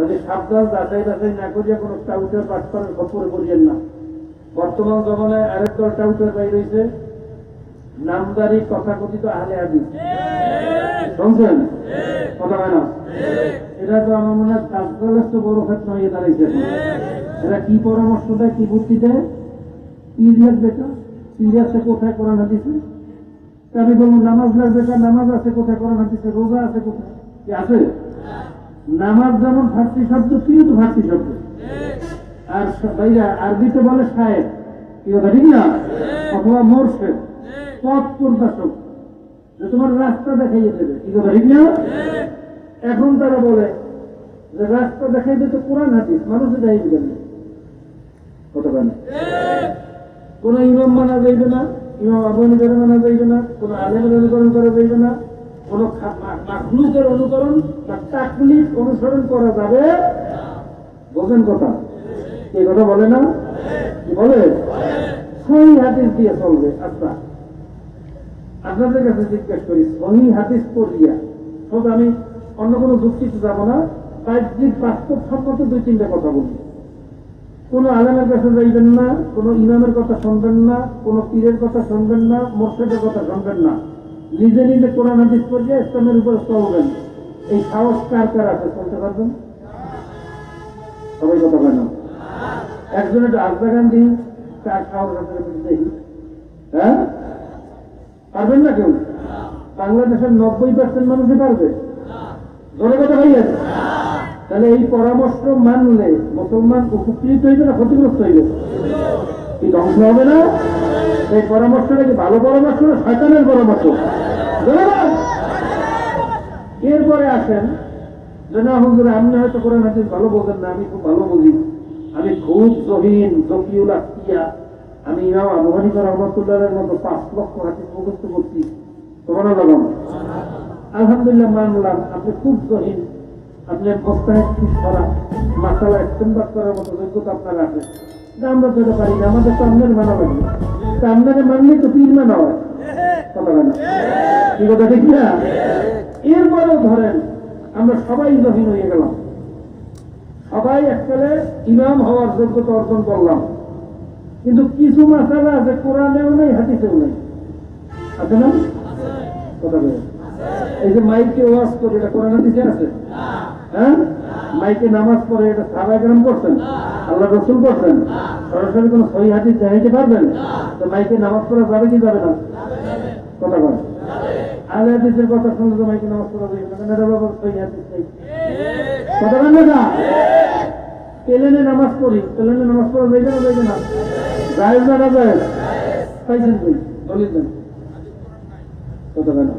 তবে সাবধান যাচাই বাছাই না করিয়া কোনো টাউটার পাঠ করার খপরে করিয়েন না। বর্তমান জমানায় আরেক দল টাউটার বাইর হয়েছে নামদারি তথাকথিত আহলে হাদিস। শুনছেন? কথা হয় না? এটা তো আমার মনে হয় তাৎকালের তো বড় ক্ষেত্র হয়ে এখন। এরা কি পরামর্শ দেয়, কি বুদ্ধি দেয়? পিরিয়ড বেটা পিরিয়ড আছে কোথায় কোরআন হাদিসে? তা আমি বলব, নামাজ লাগবে নামাজ আছে কোথায় কোরআন হাদিসে, রোজা আছে কোথায়? কি আছে? নামাজ যেমন ফার্সি শব্দ তুইও তো ফার্সি শব্দ। আর ভাইরা আরবিতে বলে সাহেব কি কথা, ঠিক না? অথবা মোরশেদ। পথ প্রদর্শক। যে তোমার রাস্তা দেখাইয়ে দেবে। কি কথা, ঠিক না? এখন তারা বলে যে রাস্তা দেখাইবে তো কোরআন, হাদিস। মানুষে দেখাইবে কেন কথা কেন কোন ইমাম মানা যাইবে না, ইমাম আবু হানিফার মানা যাইবে না, কোন অনুকরণ করা যাইবে না। কোন মাখলুকের অনুকরণ বা তাকলিফ অনুসরণ করা যাবে বোঝেন কথা? এই কথা বলে না? বলে? সহি হাদিস দিয়ে চলবে। আচ্ছা। আপনাদের কাছে জিজ্ঞেস করি, সহি হাদিস পড়িয়া, সব আমি অন্য কোনো যুক্তিতে যাব না বাহ্যিক বাস্তব সম্মত দুই, তিনটা কথা বলি। কোন আলেমের কাছে যাইবেন না, কোন ইমামের কথা শুনবেন না, কোন পীরের কথা শুনবেন না, মোর্শেদের কথা শুনবেন না। নিজে নিজে কোরআন হাদিস পড়িয়া ইসলামের উপর চলবেন এই সাহস কার কার আছে চলতে পারবেন? সবাই কথা বলে না একজন একটা আজদা গান্ধী তার সাহস আছে হ্যাঁ? পারবেন না কেউ? বাংলাদেশের নব্বই পার্সেন্ট মানুষই পারবে। ধরে কথা ভাই আছে তাহলে এই পরামর্শ মানলে মুসলমান উপকৃত হইবে না ক্ষতিগ্রস্ত হইবে? কি ধ্বংস হবে না? এই পরামর্শটা কি ভালো পরামর্শ না শয়তানের পরামর্শ। এরপরে আসেন। যে না, হুজুর, আপনি হয়তো কোরআন হাদিস ভালো বোঝেন না, আমি খুব ভালো বুঝি। আমি খুব জহিন, জকিউল আকিয়া আমি ইমাম আবু হানিফা রহমতুল্লাহের মতো পাঁচ লক্ষ হাদিস মুখস্থ করছি। তোমার লাগাম আলহামদুলিল্লাহ মানলাম, আপনি খুব জহিন। আপনি বস্তায় ঠিক করা মাসালা ইস্তেমবাদ করার মতো যোগ্যতা আপনার আছে। আমরা তো পারি না, আমাদের তো আপনার মানা লাগবে তা মানলেই তো পীর মানা হয়। কথা ঠিক না? এরপরেও ধরেন, আমরা সবাই জহিন হয়ে গেলাম। সবাই এককালে ইমাম হওয়ার যোগ্যতা অর্জন করলাম। কিন্তু কিছু মাসালা আছে, কোরআনেও নেই, হাদিসেও নেই। আছে না? কথা বলে এই যে মাইকে ওয়াজ করে, এটা কোরআন হাদিসে আছে? হ্যাঁ? মাইকে নামাজ পড়ে, এটা সাহাবাহাম করছেন আল্লাহ রসুল করছেন সরাসরি কোনো সহি হাদিস দেখাইতে পারবেন? তো মাইকে নামাজ পড়া যাবে কি যাবে না? কথা বলে কথা মাইকে নামাজ পড়া বলেন নামাজ পড়ি নামাজ পড়া না।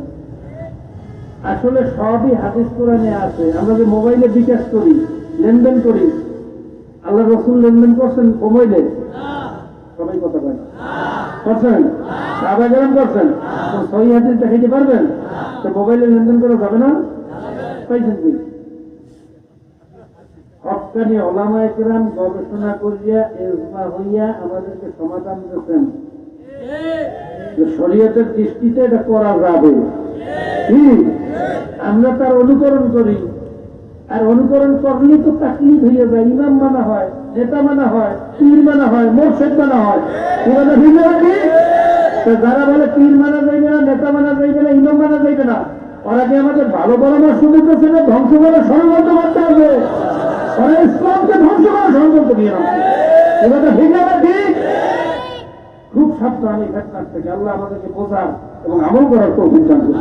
আসলে সবই হাদিস কোরআনে আছে। আমরা যে মোবাইলে বিকাশ করি, লেনদেন করি আল্লাহ রসুল লেনদেন করছেন মোবাইলে সবাই কথা বলেন করছেন? সাহাবাহাম করছেন? তো সহি হাদিস দেখাইতে পারবেন? তো মোবাইলে লেনদেন করা যাবে না? পাইছেন তুই হকানি ওলামা একরাম গবেষণা করিয়া এজমা হইয়া আমাদেরকে সমাধান দিয়েছেন। শরীয়তের দৃষ্টিতে এটা করা যাবে। আমরা তার অনুকরণ করি। আর অনুকরণ করলেই তো তাকলিফ হয়ে যায়, ইমাম মানা হয়, নেতা মানা হয়, পীর মানা হয়, মোর্শেদ মানা হয়। তো যারা বলে পীর মানা যাইবে না, নেতা মানা যাইবে না, ইমাম মানা যাইবে না, ওরা কি আমাদের ভালো পরামর্শ দিতেছে না, ধ্বংস করে ষড়যন্ত্র করতে হবে? ওরা ইসলামকে ধ্বংস করে ষড়যন্ত্র নিয়ে নামছে এগুলো ভিন্ন নাকি খুব সাবধান এই ঘটনার থেকে আল্লাহ আমাদেরকে বোঝার এবং আমল করার দান করুন।